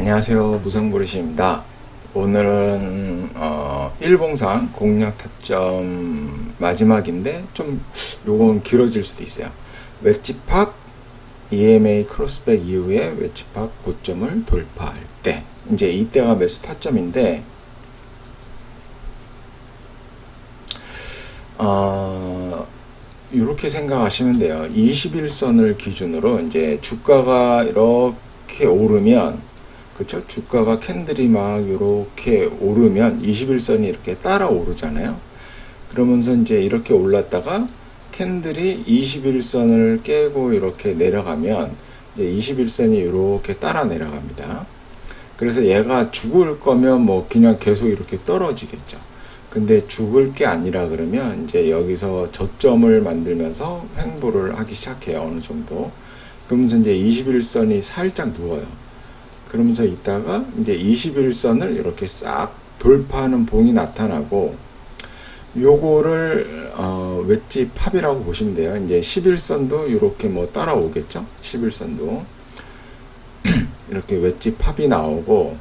안녕하세요. 무상보르시입니다. 오늘은 어, 일봉상 공략 타점 마지막인데 좀 요건 길어질 수도 있어요. 웨지팝 EMA 크로스백 이후에 웨지팝 고점을 돌파할 때. 이제 이때가 매수 타점인데 어, 이렇게 생각하시면 돼요. 21선을 기준으로 이제 주가가 이렇게 오르면 그쵸? 주가가 캔들이 막 이렇게 오르면 21선이 이렇게 따라 오르잖아요. 그러면서 이제 이렇게 올랐다가 캔들이 21선을 깨고 이렇게 내려가면 이제 21선이 이렇게 따라 내려갑니다. 그래서 얘가 죽을 거면 뭐 그냥 계속 이렇게 떨어지겠죠. 근데 죽을 게 아니라 그러면 이제 여기서 저점을 만들면서 횡보를 하기 시작해요. 어느 정도. 그러면서 이제 21선이 살짝 누워요. 그러면서 있다가 이제 21선을 이렇게 싹 돌파하는 봉이 나타나고 요거를 어, 웨지 팝이라고 보시면 돼요. 이제 11선도 이렇게 뭐 따라오겠죠. 11선도 이렇게 웨지 팝이 나오고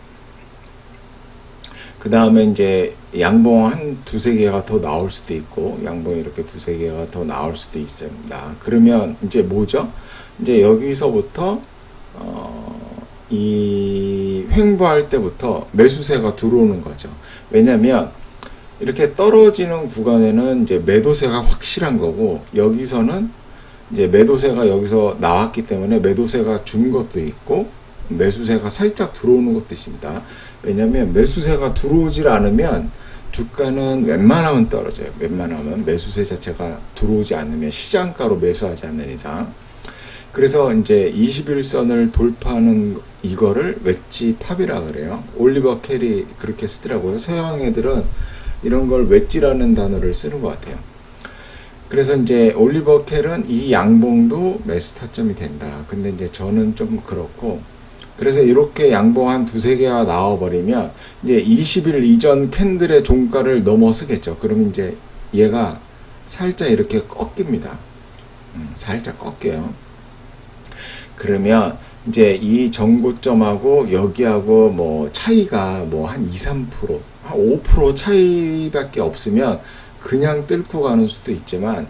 그 다음에 이제 양봉 한 두세 개가 더 나올 수도 있고 양봉이 이렇게 두세 개가 더 나올 수도 있습니다. 그러면 이제 뭐죠? 이제 여기서부터 어, 이 횡보할 때부터 매수세가 들어오는 거죠. 왜냐면 이렇게 떨어지는 구간에는 이제 매도세가 확실한 거고 여기서는 이제 매도세가 여기서 나왔기 때문에 매도세가 준 것도 있고 매수세가 살짝 들어오는 것도 있습니다. 왜냐면 매수세가 들어오질 않으면 주가는 웬만하면 떨어져요. 웬만하면 매수세 자체가 들어오지 않으면 시장가로 매수하지 않는 이상 그래서 이제 21선을 돌파하는 이거를 웨지 팝이라 그래요. 올리버 캐리 그렇게 쓰더라고요. 서양 애들은 이런 걸 웨지라는 단어를 쓰는 것 같아요. 그래서 이제 올리버 켈은 이 양봉도 매수 타점이 된다. 근데 이제 저는 좀 그렇고 그래서 이렇게 양봉 한 두세 개가 나와버리면 이제 20일 이전 캔들의 종가를 넘어서겠죠. 그러면 이제 얘가 살짝 이렇게 꺾입니다. 음, 살짝 꺾여요. 그러면 이제 이 정고점하고 여기하고 뭐 차이가 뭐 한 2, 3%, 한 5% 차이밖에 없으면 그냥 뚫고 가는 수도 있지만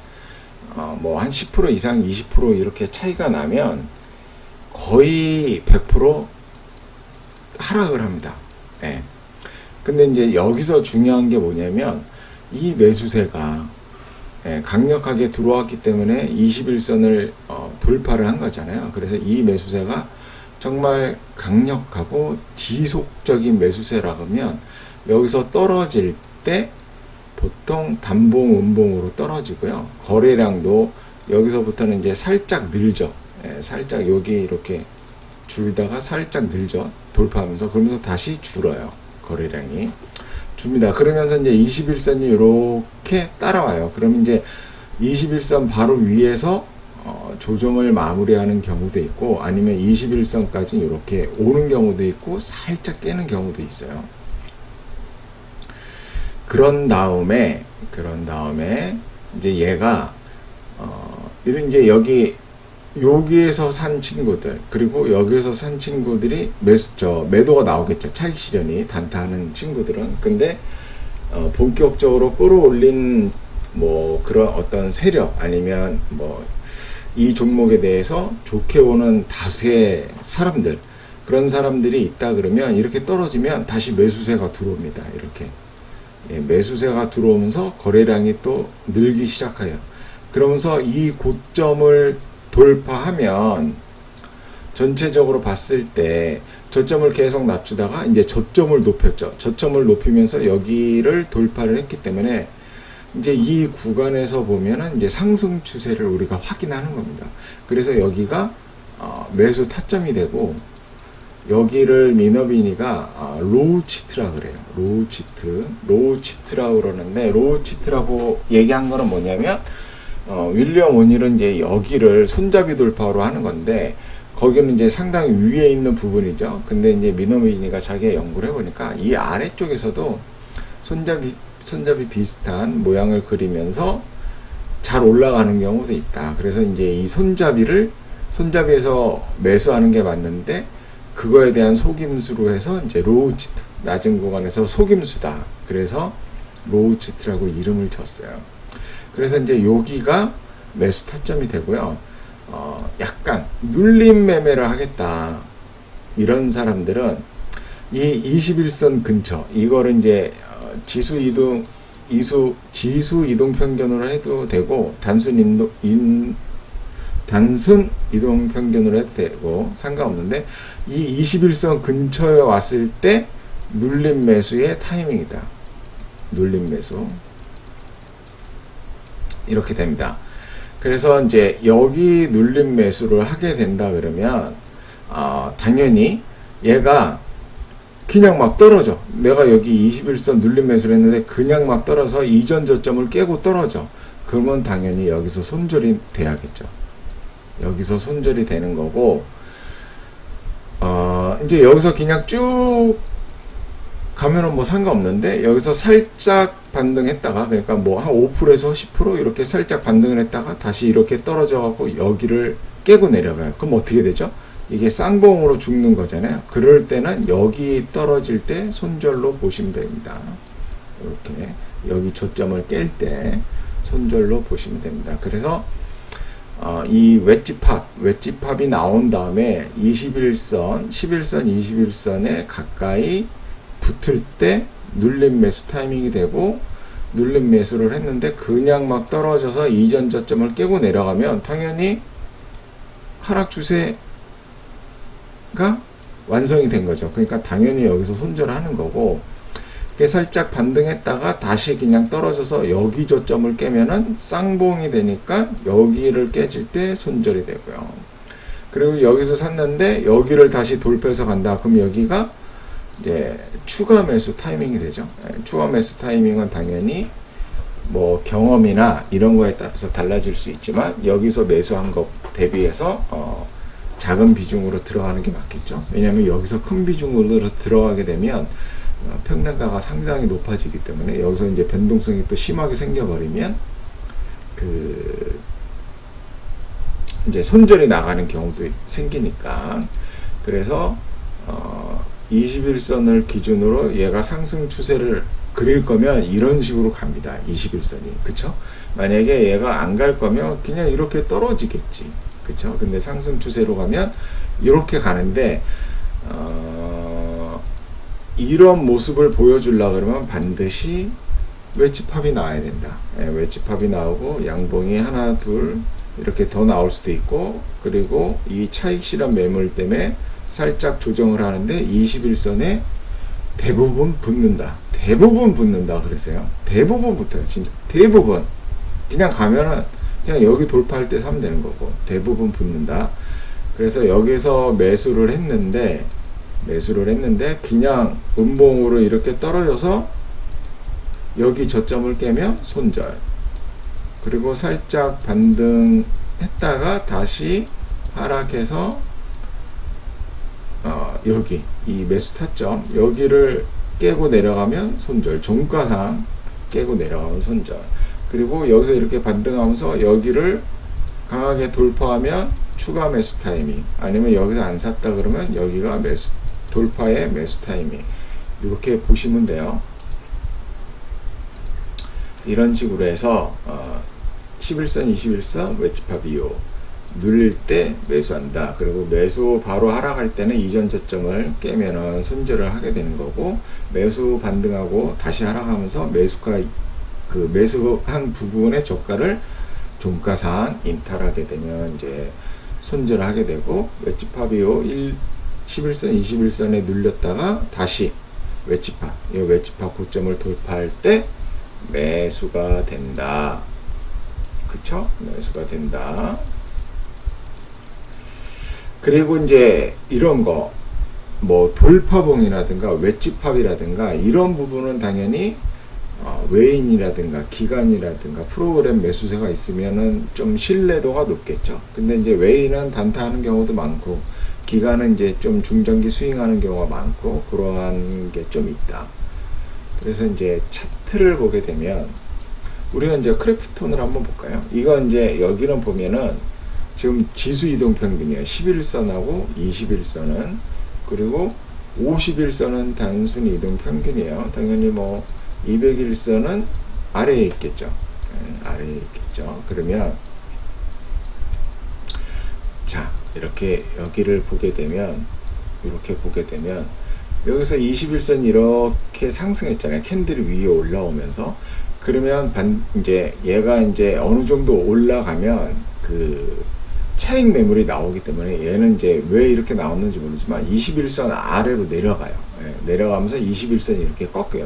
어 뭐 한 10% 이상 20% 이렇게 차이가 나면 거의 100% 하락을 합니다. 예. 근데 이제 여기서 중요한 게 뭐냐면 이 매수세가 예, 강력하게 들어왔기 때문에 21선을 어, 돌파를 한 거잖아요. 그래서 이 매수세가 정말 강력하고 지속적인 매수세라고 하면 여기서 떨어질 때 보통 단봉, 음봉으로 떨어지고요. 거래량도 여기서부터는 이제 살짝 늘죠. 예, 살짝 여기 이렇게 줄다가 살짝 늘죠. 돌파하면서 그러면서 다시 줄어요. 거래량이. 줍니다. 그러면서 이제 21선이 이렇게 따라와요. 그럼 이제 21선 바로 위에서 어, 조정을 마무리하는 경우도 있고 아니면 21선까지 이렇게 오는 경우도 있고 살짝 깨는 경우도 있어요. 그런 다음에 그런 다음에 이제 얘가 어, 이런 이제 여기 여기에서 산 친구들 그리고 여기에서 산 친구들이 매수 저 매도가 나오겠죠. 차익 실현이 단타하는 친구들은. 근데 어, 본격적으로 끌어올린 뭐 그런 어떤 세력 아니면 뭐 이 종목에 대해서 좋게 보는 다수의 사람들 그런 사람들이 있다 그러면 이렇게 떨어지면 다시 매수세가 들어옵니다. 이렇게. 예, 매수세가 들어오면서 거래량이 또 늘기 시작해요 그러면서 이 고점을 돌파하면 전체적으로 봤을 때 저점을 계속 낮추다가 이제 저점을 높였죠. 저점을 높이면서 여기를 돌파를 했기 때문에 이제 이 구간에서 보면은 이제 상승 추세를 우리가 확인하는 겁니다. 그래서 여기가 어, 매수 타점이 되고 여기를 미너비니가 어, 로우 치트라 그래요. 로우 치트, 로우 치트라고 그러는데 로우 치트라고 얘기한 거는 뭐냐면 어, 윌리엄 오닐은 이제 여기를 손잡이 돌파로 하는 건데 거기는 이제 상당히 위에 있는 부분이죠. 근데 이제 미노미니가 자기가 연구를 해보니까 이 아래쪽에서도 손잡이 손잡이 비슷한 모양을 그리면서 잘 올라가는 경우도 있다. 그래서 이제 이 손잡이를 손잡이에서 매수하는 게 맞는데 그거에 대한 속임수로 해서 이제 로우 치트 낮은 구간에서 속임수다. 그래서 로우 치트라고 이름을 줬어요. 그래서 이제 여기가 매수 타점이 되고요. 어, 약간 눌림 매매를 하겠다. 이런 사람들은 이 21선 근처 이거를 이제 어, 지수 이동 이수 지수 이동 평균으로 해도 되고 단순 인도 인 단순 이동 평균으로 해도 되고 상관없는데 이 21선 근처에 왔을 때 눌림 매수의 타이밍이다. 눌림 매수 이렇게 됩니다. 그래서 이제 여기 눌림 매수를 하게 된다 그러면 어, 당연히 얘가 그냥 막 떨어져. 내가 여기 21선 눌림 매수를 했는데 그냥 막 떨어서 이전 저점을 깨고 떨어져. 그러면 당연히 여기서 손절이 돼야겠죠. 여기서 손절이 되는 거고, 어, 이제 여기서 그냥 쭉 가면은 뭐 상관없는데, 여기서 살짝 반등했다가, 그러니까 뭐 한 5%에서 10% 이렇게 살짝 반등을 했다가 다시 이렇게 떨어져 갖고 여기를 깨고 내려가요. 그럼 어떻게 되죠? 이게 쌍봉으로 죽는 거잖아요. 그럴 때는 여기 떨어질 때 손절로 보시면 됩니다. 이렇게 여기 저점을 깰 때 손절로 보시면 됩니다. 그래서 어, 이 웨지팝, 웨지팝이 나온 다음에 21선, 11선, 21선에 가까이 붙을 때 눌림 매수 타이밍이 되고 눌림 매수를 했는데 그냥 막 떨어져서 이전 저점을 깨고 내려가면 당연히 하락 추세 가 완성이 된 거죠. 그러니까 당연히 여기서 손절하는 거고, 이렇게 살짝 반등했다가 다시 그냥 떨어져서 여기 저점을 깨면은 쌍봉이 되니까 여기를 깨질 때 손절이 되고요. 그리고 여기서 샀는데 여기를 다시 돌파해서 간다. 그럼 여기가 이제 추가 매수 타이밍이 되죠. 예, 추가 매수 타이밍은 당연히 뭐 경험이나 이런 거에 따라서 달라질 수 있지만 여기서 매수한 것 대비해서 어 작은 비중으로 들어가는 게 맞겠죠. 왜냐하면 여기서 큰 비중으로 들어가게 되면 어, 평단가가 상당히 높아지기 때문에 여기서 이제 변동성이 또 심하게 생겨버리면 그 이제 손절이 나가는 경우도 생기니까 그래서 어 21선을 기준으로 얘가 상승 추세를 그릴 거면 이런 식으로 갑니다. 21선이. 그쵸? 만약에 얘가 안 갈 거면 그냥 이렇게 떨어지겠지. 그쵸? 근데 상승 추세로 가면 이렇게 가는데 어, 이런 모습을 보여주려 그러면 반드시 웨지팝이 나와야 된다. 예, 웨지팝이 나오고 양봉이 하나 둘 이렇게 더 나올 수도 있고 그리고 이 차익 실현 매물 때문에 살짝 조정을 하는데 21선에 대부분 붙는다. 대부분 붙는다 그랬어요. 대부분 붙어요. 진짜 대부분. 그냥 가면은 그냥 여기 돌파할 때 사면 되는 거고 대부분 붙는다. 그래서 여기서 매수를 했는데 매수를 했는데 그냥 음봉으로 이렇게 떨어져서 여기 저점을 깨면 손절. 그리고 살짝 반등했다가 다시 하락해서 어, 여기 이 매수 타점 여기를 깨고 내려가면 손절. 종가상 깨고 내려가면 손절. 그리고 여기서 이렇게 반등하면서 여기를 강하게 돌파하면 추가 매수 타이밍 아니면 여기서 안 샀다 그러면 여기가 매수 돌파의 매수 타이밍 이렇게 보시면 돼요. 이런 식으로 해서 어, 11선, 21선 웨지팝 이후 누릴 때 매수한다. 그리고 매수 바로 하락할 때는 이전 저점을 깨면은 손절을 하게 되는 거고 매수 반등하고 다시 하락하면서 매수가 그 매수한 부분의 저가를 종가상 인탈하게 되면 이제 손절을 하게 되고 이후 1 11선, 21선에 눌렸다가 다시 웨지팝, 이 웨지팝 고점을 돌파할 때 매수가 된다. 그쵸? 매수가 된다. 그리고 이제 이런 거, 뭐 돌파봉이라든가 웨지팝이라든가 이런 부분은 당연히 어, 외인이라든가 기관이라든가 프로그램 매수세가 있으면은 좀 신뢰도가 높겠죠. 근데 이제 외인은 단타하는 경우도 많고 기관은 이제 좀 중장기 스윙하는 경우가 많고 그러한 게 좀 있다. 그래서 이제 차트를 보게 되면 우리가 이제 크래프톤을 한번 볼까요? 이건 이제 여기는 보면은 지금 지수 이동 평균이에요. 11선하고 21선은 그리고 51선은 단순히 이동 평균이에요. 당연히 뭐 201선은 아래에 있겠죠. 예, 아래에 있겠죠. 그러면 자 이렇게 여기를 보게 되면 이렇게 보게 되면 여기서 21선 이렇게 상승했잖아요. 캔들이 위에 올라오면서 그러면 반 이제 얘가 이제 어느 정도 올라가면 그 차익 매물이 나오기 때문에 얘는 이제 왜 이렇게 나왔는지 모르지만 21선 아래로 내려가요. 예, 내려가면서 21선이 이렇게 꺾여요.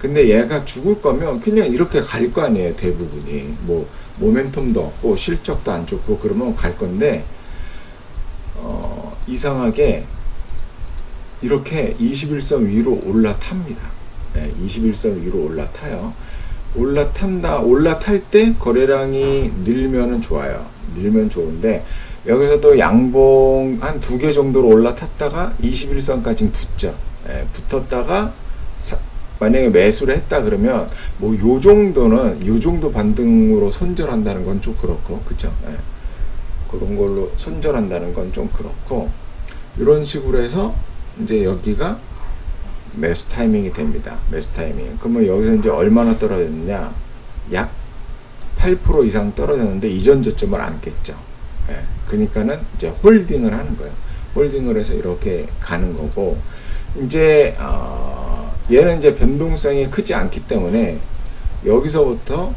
근데 얘가 죽을 거면 그냥 이렇게 갈 거 아니에요. 대부분이 뭐 모멘텀도 없고 실적도 안 좋고 그러면 갈 건데 어, 이상하게 이렇게 21선 위로 올라탑니다. 네, 21선 위로 올라타요. 올라탄다, 올라탈 때 거래량이 늘면은 좋아요. 늘면 좋은데, 여기서도 양봉 한 두 개 정도로 올라탔다가 21선까지 붙죠. 예, 붙었다가, 사- 만약에 매수를 했다 그러면, 뭐, 요 정도는, 요 정도 반등으로 손절한다는 건 좀 그렇고, 그죠? 예. 그런 걸로 손절한다는 건 좀 그렇고, 이런 식으로 해서, 이제 여기가 매수 타이밍이 됩니다. 매수 타이밍. 그러면 여기서 이제 얼마나 떨어졌냐? 약 8% 이상 떨어졌는데 이전 저점을 안 깼죠. 예. 그러니까는 이제 홀딩을 하는 거예요. 홀딩을 해서 이렇게 가는 거고, 이제, 어, 얘는 이제 변동성이 크지 않기 때문에 여기서부터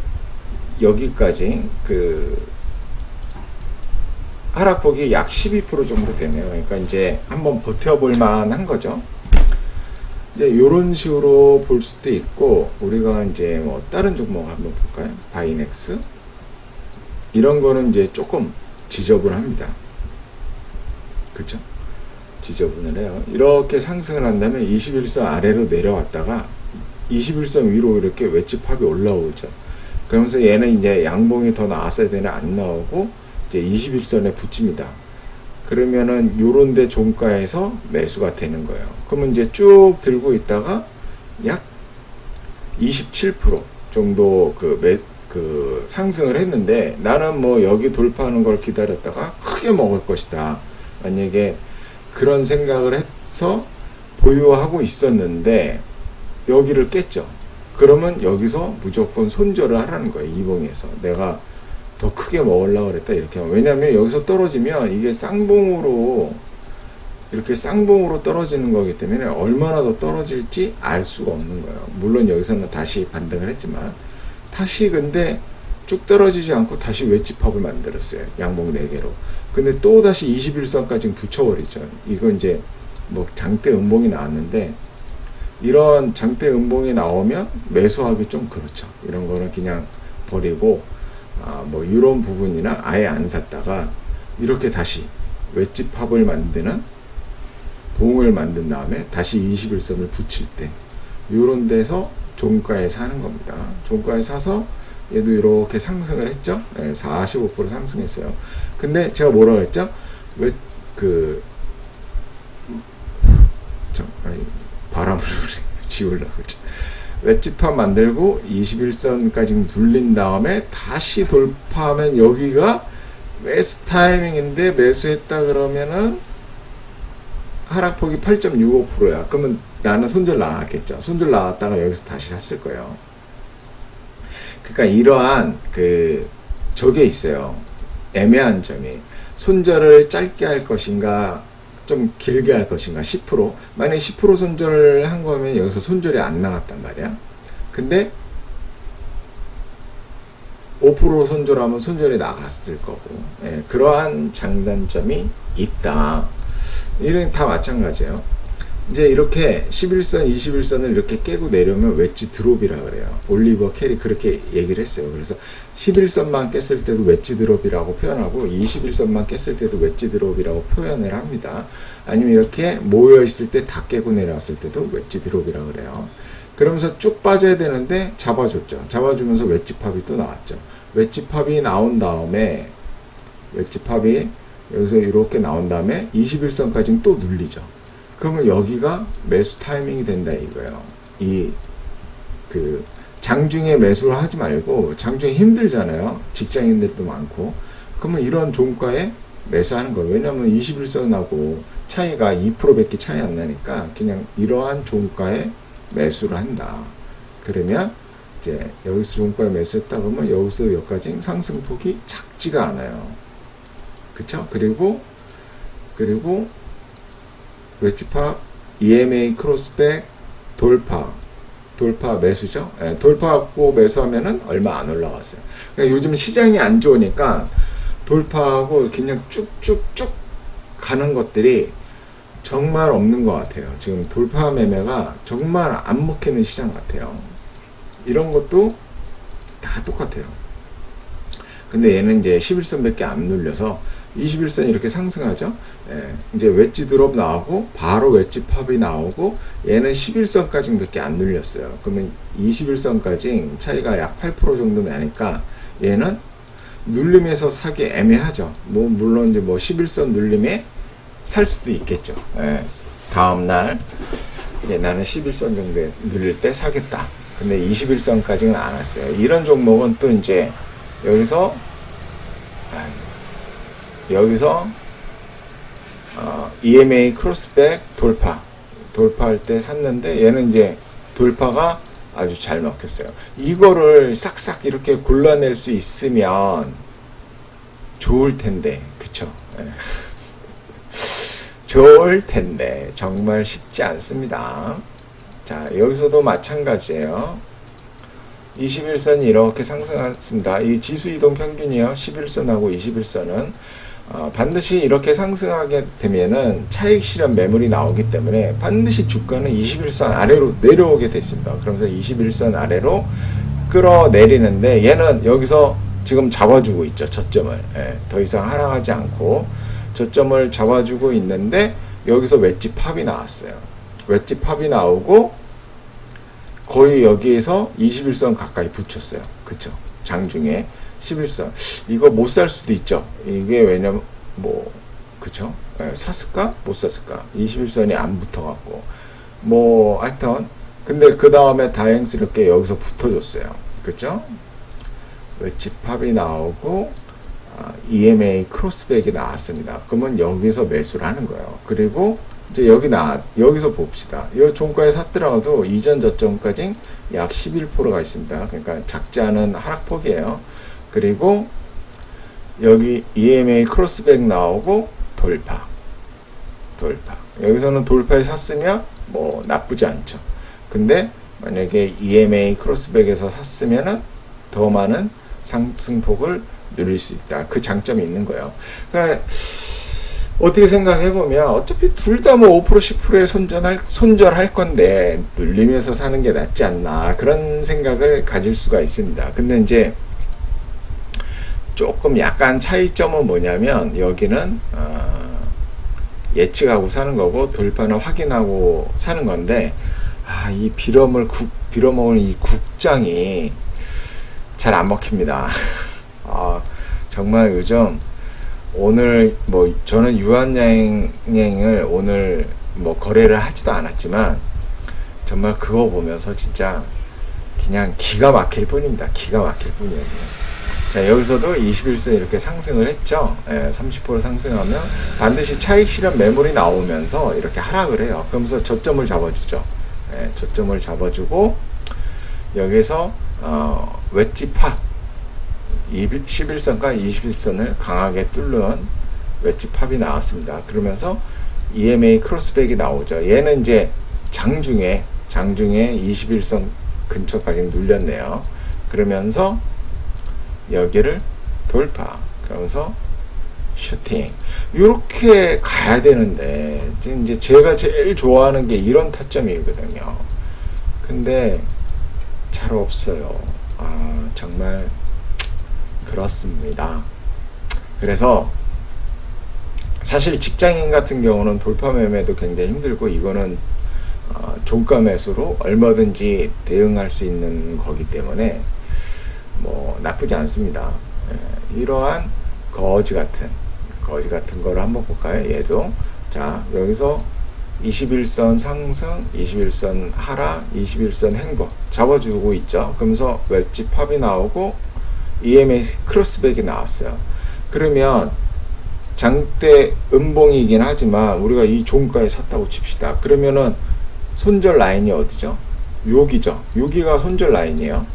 여기까지 그 하락폭이 약 12% 정도 되네요. 그러니까 이제 한번 버텨볼 만한 거죠. 이제 이런 식으로 볼 수도 있고 우리가 이제 뭐 다른 종목 한번 볼까요? 바이넥스 이런 거는 이제 조금 지저분합니다. 그렇죠? 지저분을 해요. 이렇게 상승을 한 다음에 21선 아래로 내려왔다가 21선 위로 이렇게 웨지팝이 올라오죠. 그러면서 얘는 이제 양봉이 더 나왔어야 되나 안 나오고 이제 21선에 붙입니다. 그러면은 요런데 종가에서 매수가 되는 거예요. 그러면 이제 쭉 들고 있다가 약 27% 정도 그 매, 그 상승을 했는데 나는 뭐 여기 돌파하는 걸 기다렸다가 크게 먹을 것이다. 만약에 그런 생각을 해서 보유하고 있었는데 여기를 깼죠. 그러면 여기서 무조건 손절을 하라는 거예요. 이봉에서 내가 더 크게 먹으려고 그랬다 이렇게 하면 왜냐하면 여기서 떨어지면 이게 쌍봉으로 이렇게 쌍봉으로 떨어지는 거기 때문에 얼마나 더 떨어질지 알 수가 없는 거예요. 물론 여기서는 다시 반등을 했지만 다시 근데 쭉 떨어지지 않고 다시 웨지팝을 만들었어요. 양봉 4개로. 근데 또 다시 21선까지 붙여버리죠. 이거 이제 뭐 장대 음봉이 나왔는데 이런 장대 음봉이 나오면 매수하기 좀 그렇죠. 이런 거는 그냥 버리고 아, 뭐 이런 부분이나 아예 안 샀다가 이렇게 다시 웨지팝을 만드는 봉을 만든 다음에 다시 21선을 붙일 때 이런 데서 종가에 사는 겁니다. 종가에 사서 얘도 이렇게 상승을 했죠. 네, 45% 상승했어요. 근데 제가 뭐라고 했죠? 왜그 바람을 지우려고 그랬 죠. 웨지팝 만들고 21선까지 눌린 다음에 다시 돌파하면 여기가 매수 타이밍인데 매수했다 그러면은 하락폭이 8.65%야. 그러면 나는 손절 나왔겠죠. 손절 나왔다가 여기서 다시 샀을 거예요. 그러니까 이러한 그 저게 있어요. 애매한 점이 손절을 짧게 할 것인가 좀 길게 할 것인가 10% 만약에 10% 손절을 한 거면 여기서 손절이 안 나왔단 말이야. 근데 5% 손절하면 손절이 나갔을 거고. 예, 그러한 장단점이 있다. 이런 다 마찬가지예요 이제 이렇게 11선, 21선을 이렇게 깨고 내려면 웨지 드롭이라 그래요. 올리버 캐리 그렇게 얘기를 했어요. 그래서 11선만 깼을 때도 웨지 드롭이라고 표현하고 21선만 깼을 때도 웨지 드롭이라고 표현을 합니다. 아니면 이렇게 모여 있을 때 다 깨고 내려왔을 때도 웨지 드롭이라 그래요. 그러면서 쭉 빠져야 되는데 잡아줬죠. 잡아주면서 웨지 팝이 또 나왔죠. 웨지 팝이 나온 다음에 웨지 팝이 여기서 이렇게 나온 다음에 21선까지는 또 눌리죠. 그러면 여기가 매수 타이밍이 된다 이거예요. 이 그 장중에 매수를 하지 말고 장중에 힘들잖아요. 직장인들도 많고. 그러면 이런 종가에 매수하는 거예요. 왜냐하면 21선하고 차이가 2%밖에 차이 안 나니까 그냥 이러한 종가에 매수를 한다. 그러면 이제 여기서 종가에 매수했다 그러면 여기서 여기까지 상승폭이 작지가 않아요. 그쵸? 그리고 그리고 웨지파 EMA 크로스백 돌파 돌파 매수죠. 예, 돌파하고 매수하면은 얼마 안 올라갔어요. 그러니까 요즘 시장이 안 좋으니까 돌파하고 그냥 쭉쭉쭉 가는 것들이 정말 없는 것 같아요. 지금 돌파 매매가 정말 안 먹히는 시장 같아요. 이런 것도 다 똑같아요. 근데 얘는 이제 11선밖에 안 눌려서 21선 이렇게 상승하죠. 예, 이제 웨지 드롭 나오고 바로 웨지 팝이 나오고 얘는 11선까지 밖에 안 눌렸어요. 그러면 21선까지 차이가 약 8% 정도 나니까 얘는 눌림에서 사기 애매하죠. 뭐 물론 이제 뭐 11선 눌림에 살 수도 있겠죠. 예, 다음 날 이제 나는 11선 정도에 눌릴 때 사겠다. 근데 21선까지는 안 왔어요. 이런 종목은 또 이제 여기서 아, 여기서 어, EMA 크로스백 돌파 돌파할 때 샀는데 얘는 이제 돌파가 아주 잘 먹혔어요. 이거를 싹싹 이렇게 골라낼 수 있으면 좋을 텐데, 그쵸? 예. 좋을 텐데 정말 쉽지 않습니다. 자 여기서도 마찬가지예요. 21선이 이렇게 상승했습니다. 이 지수 이동 평균이요. 11선하고 21선은 어, 반드시 이렇게 상승하게 되면은 차익 실현 매물이 나오기 때문에 반드시 주가는 21선 아래로 내려오게 됐습니다. 그러면서 21선 아래로 끌어내리는데 얘는 여기서 지금 잡아주고 있죠. 저점을. 예, 더 이상 하락하지 않고 저점을 잡아주고 있는데 여기서 웨지 팝이 나왔어요. 웨지 팝이 나오고 거의 여기에서 21선 가까이 붙였어요. 그쵸? 장중에 11선. 이거 못 살 수도 있죠. 이게 왜냐면, 뭐, 그쵸? 예, 샀을까? 못 샀을까? 21선이 안 붙어갖고. 뭐, 하여튼. 근데 그 다음에 다행스럽게 여기서 붙어줬어요. 웨지 팝이 나오고, 아, EMA 크로스백이 나왔습니다. 그러면 여기서 매수를 하는 거예요. 그리고 이제 여기 나 여기서 봅시다. 이 종가에 샀더라도 이전 저점까지 약 11%가 있습니다. 그러니까 작지 않은 하락폭이에요. 그리고 여기 EMA 크로스백 나오고 돌파. 돌파. 여기서는 돌파에 샀으면 뭐 나쁘지 않죠. 근데 만약에 EMA 크로스백에서 샀으면은 더 많은 상승폭을 누릴 수 있다. 그 장점이 있는 거예요. 그러니까 어떻게 생각해 보면 어차피 둘 다 뭐 5% 10%에 손전할 손절할 건데 눌리면서 사는 게 낫지 않나 그런 생각을 가질 수가 있습니다. 근데 이제 조금 약간 차이점은 뭐냐면 여기는 어 예측하고 사는 거고 돌파는 확인하고 사는 건데 아, 이 빌어먹을 국 빌어먹는 이 국장이 잘 안 먹힙니다. 아, 정말 요즘 오늘 뭐 저는 유한여행을 오늘 뭐 거래를 하지도 않았지만 정말 그거 보면서 진짜 그냥 기가 막힐 뿐입니다. 기가 막힐 뿐이에요. 자 여기서도 21선 이렇게 상승을 했죠. 예, 30% 상승하면 반드시 차익 실현 매물이 나오면서 이렇게 하락을 해요. 그러면서 저점을 잡아주죠. 예, 저점을 잡아주고 여기서 어, 웨지 팝 11선과 21선을 강하게 뚫는 웨지 팝이 나왔습니다. 그러면서 EMA 크로스백이 나오죠. 얘는 이제 장중에 장중에 21선 근처까지 눌렸네요. 그러면서 여기를 돌파. 그러면서 슈팅. 이렇게 가야 되는데 이제 제가 제일 좋아하는 게 이런 타점이거든요. 근데 잘 없어요. 아 정말 그렇습니다. 그래서 사실 직장인 같은 경우는 돌파 매매도 굉장히 힘들고 이거는 어, 종가 매수로 얼마든지 대응할 수 있는 거기 때문에 뭐 나쁘지 않습니다. 예, 이러한 거지 같은 거지 같은 거를 한번 볼까요? 얘도 자 여기서 21선 상승, 21선 하락, 21선 행보 잡아주고 있죠. 그러면서 웹지 팝이 나오고 EMA 크로스백이 나왔어요. 그러면 장대 음봉이긴 하지만 우리가 이 종가에 샀다고 칩시다. 그러면은 손절 라인이 어디죠? 여기죠. 여기가 손절 라인이에요.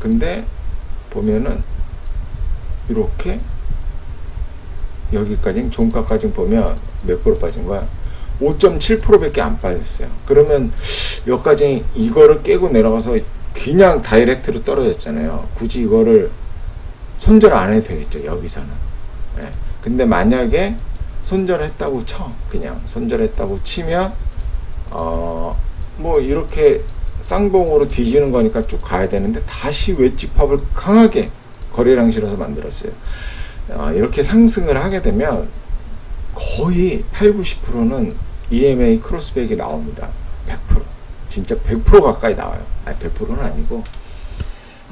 근데 보면은 이렇게 여기까지 종가까지 보면 몇 프로 빠진 거야? 5.7%밖에 안 빠졌어요. 그러면 여기까지 이거를 깨고 내려가서 그냥 다이렉트로 떨어졌잖아요. 굳이 이거를 손절 안 해도 되겠죠. 여기서는. 예. 근데 만약에 손절했다고 쳐. 그냥 손절했다고 치면 어뭐 이렇게 쌍봉으로 뒤지는 거니까 쭉 가야 되는데 다시 웨지팝을 강하게 거래량 실어서 만들었어요. 어, 이렇게 상승을 하게 되면 거의 8, 90%는 EMA 크로스백이 나옵니다. 100%. 진짜 100% 가까이 나와요. 아니, 100%는 아니고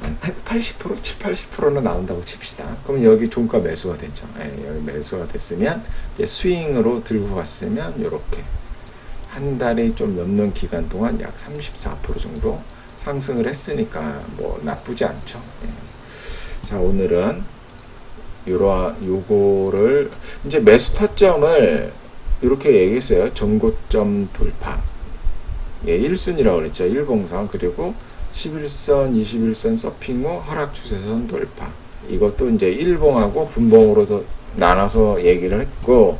한 80%, 7, 80%는 나온다고 칩시다. 그럼 여기 종가 매수가 되죠. 예, 여기 매수가 됐으면 이제 스윙으로 들고 갔으면 이렇게 한 달이 좀 넘는 기간 동안 약 34% 정도 상승을 했으니까 뭐 나쁘지 않죠. 예. 자 오늘은 요러 요거를 이제 매수 타점을 이렇게 얘기했어요. 전고점 돌파. 예, 1순위라고 그랬죠. 일봉상 그리고 11선, 21선 서핑 후 하락 추세선 돌파. 이것도 이제 일봉하고 분봉으로 나눠서 얘기를 했고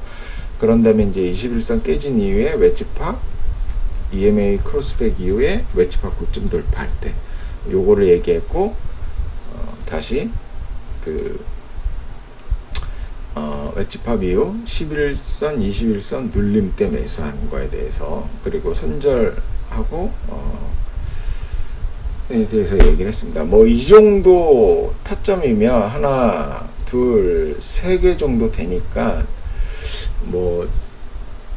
그런 다음에 이제 21선 깨진 이후에 웨지팝 EMA 크로스백 이후에 웨지팝 고점 돌파할 때 요거를 얘기했고 어, 다시 그 어, 웨지팝 이후 11선, 21선 눌림 때 매수하는 거에 대해서 그리고 손절하고 어, 에 대해서 얘기를 했습니다. 뭐 이 정도 타점이면 하나, 둘, 세 개 정도 되니까 뭐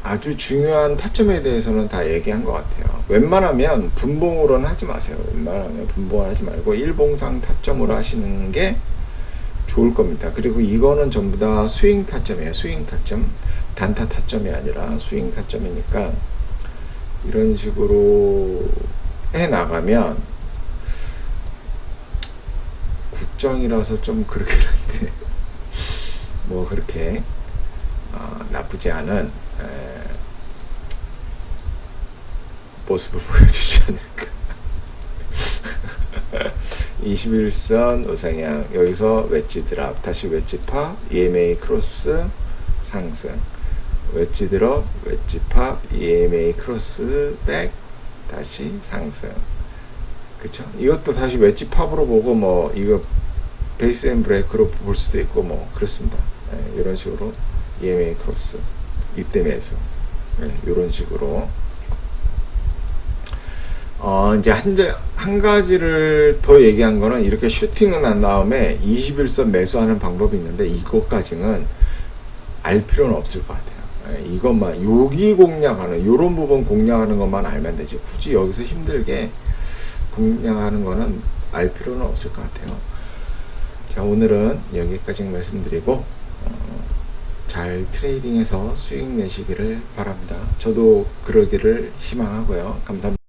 아주 중요한 타점에 대해서는 다 얘기한 것 같아요. 웬만하면 분봉으로는 하지 마세요. 웬만하면 분봉을 하지 말고 일봉상 타점으로 하시는 게 좋을 겁니다. 그리고 이거는 전부 다 스윙 타점이에요. 스윙 타점. 단타 타점이 아니라 스윙 타점이니까 이런 식으로 해 나가면 국정이라서 좀 그렇긴 한데 뭐 그렇게 어, 나쁘지 않은 에, 모습을 보여주지 않을까. 21선 우상향. 여기서 웨지 드랍. 다시 웨지 팝 EMA 크로스 상승. 웨지 드롭 웨지 팝 EMA 크로스 백. 다시 상승. 그쵸? 이것도 다시 웨지 팝으로 보고 뭐 이거 베이스 앤 브레이크로 볼 수도 있고 뭐 그렇습니다. 예, 이런 식으로 EMA 크로스 이때 매수 예, 이런 식으로 어, 이제 한, 자- 한 가지를 더 얘기한 거는 이렇게 슈팅을 한 다음에 21선 매수하는 방법이 있는데 이것까지는 알 필요는 없을 것 같아요. 예, 이것만, 여기 공략하는, 요런 부분 공략하는 것만 알면 되지. 굳이 여기서 힘들게 공략하는 거는 알 필요는 없을 것 같아요. 자, 오늘은 여기까지 말씀드리고, 어, 잘 트레이딩해서 수익 내시기를 바랍니다. 저도 그러기를 희망하고요. 감사합니다.